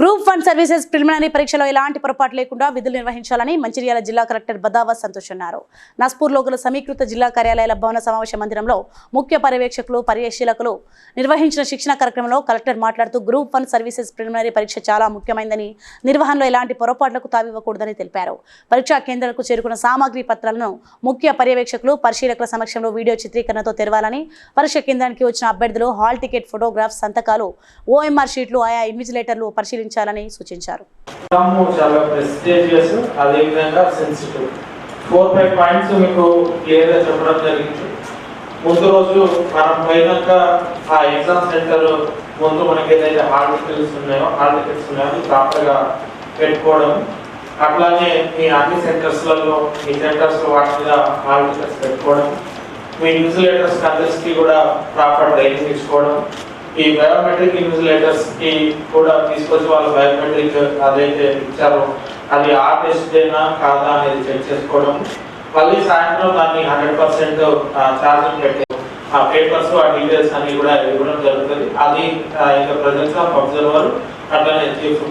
Group one services preliminary పరీక్షలో ఎలాంటి పొరపాటు లేకుండా విధులు నిర్వహించాలని మంచిర్యాల జిల్లా కలెక్టర్ బదావా సంతోష్ అన్నారు. నాస్పూర్లో గల సమీకృత జిల్లా కార్యాలయాల భవన సమావేశ మందిరంలో ముఖ్య పర్యవేక్షకులు పర్యవేక్షకులు నిర్వహించిన శిక్షణ కార్యక్రమంలో కలెక్టర్ మాట్లాడుతూ గ్రూప్ వన్ సర్వీసెస్ ప్రిలిమినరీ పరీక్ష చాలా ముఖ్యమైనదని నిర్వహణలో ఎలాంటి పొరపాట్లకు తావివ్వకూడదని తెలిపారు. పరీక్షా కేంద్రాలకు చేరుకున్న సామాగ్రి పత్రాలను ముఖ్య పర్యవేక్షకులు పరిశీలకుల సమక్షంలో వీడియో చిత్రీకరణతో తెరవాలని పరీక్ష కేంద్రానికి వచ్చిన అభ్యర్థులు హాల్ టికెట్ ఫోటోగ్రాఫ్ సంతకాలు ఓఎంఆర్ షీట్లు ఆయా ఇన్విజిలేటర్లు పరిశీలించాలని సూచించారు. అదేవిధంగా సెన్సిటివ్ ఫోర్ ఫైవ్ పాయింట్స్ మీకు క్లియర్గా చెప్పడం జరిగింది. ముందు రోజు మనం పోయినాక ఆ ఎగ్జామ్ సెంటర్ ముందు మనకి ఏదైతే హాల్ టికెట్స్ ఉన్నాయో హాల్ టికెట్స్ ఉన్నాయో ప్రాపర్గా పెట్టుకోవడం. అట్లానే మీ అన్ని సెంటర్స్లలో మీ సెంటర్స్ వాటి మీద హాల్ టికెట్స్ పెట్టుకోవడం. మీ న్యూజిలేటర్స్ అందరికీ కూడా ప్రాపర్ ట్రైనింగ్ ఇచ్చుకోవడం. ఈ బయోమెట్రిక్ ఇన్విజిలేటర్స్కి కూడా తీసుకొచ్చి వాళ్ళ బయోమెట్రిక్ అదైతే ఇచ్చారో అది ఆ టెస్ట్ అయినా కాదా అనేది చెక్ చేసుకోవడం. మళ్ళీ సాయంత్రం దాన్ని హండ్రెడ్ పర్సెంట్ ఛార్జింగ్ పెట్టి ఆ పేపర్స్ ఆ డీటెయిల్స్ అన్ని కూడా ఇవ్వడం జరుగుతుంది. అది ఇంకా ప్రజెన్స్ ఆఫ్ అబ్జర్వర్ అట్లానే చీఫ్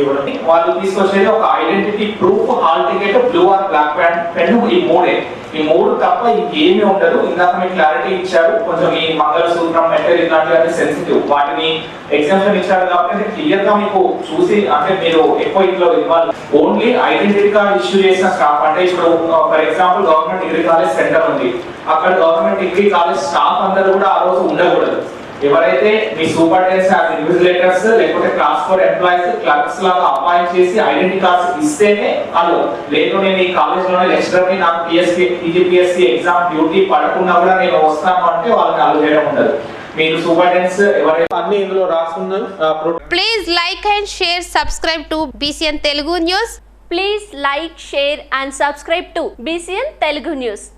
ఇవ్వడం వాళ్ళు తీసుకొచ్చేది ఒక identity proof hall ticket blue or black pant pen ఈ మూడే. ఈ మూడు తప్ప ఇంకేమీ ఉండదు. ఇందాక మీకు క్లారిటీ ఇచ్చారు. కొంచెం ఈ మంగళసూత్రం మెటీరియల్ ఇట్లాంటివన్నీ సెన్సిటివ్ వాటిని ఎగ్జామ్షన్ ఇచ్చారు కాబట్టి క్లియర్గా మీకు చూసి అంటే మీరు ఎక్కువ ఇంట్లో ఇవ్వాలి. ఓన్లీ ఐడెంటిటీ కార్డ్ ఇష్యూ చేసిన స్టాఫ్ అంటే ఇప్పుడు for example government degree college centre ఉంది. అక్కడ గవర్నమెంట్ డిగ్రీ కాలేజ్ స్టాఫ్ అందరూ కూడా ఆ రోజు ఉండకూడదు. ఎవరైతే మీ సూపరింటెండెంట్స్ ఆ ఇన్విజిలేటర్స్ లేకపోతే క్లాస్ ఫోర్ ఎంప్లాయీస్ క్లర్క్స్ లాగా అపాయింట్ చేసి ఐడెంటిటీ కార్డ్స్ ఇస్తేనే వాళ్ళు లేదు నేను ఈ కాలేజ్లోనే లెక్చరర్ని నాకు పిఎస్పి టీజీపీఎస్సీ ఎగ్జామ్ డ్యూటీ పడకుండా కూడా నేను వస్తాను అంటే వాళ్ళని అల్లు చేయడం ఉండదు మీరు సూపరింటెండెంట్స్ ఎవరైతే అన్ని ఇందులో రాసున్నాయి Please like and share, subscribe to BCN Telugu News. Please like, share and subscribe to BCN Telugu News.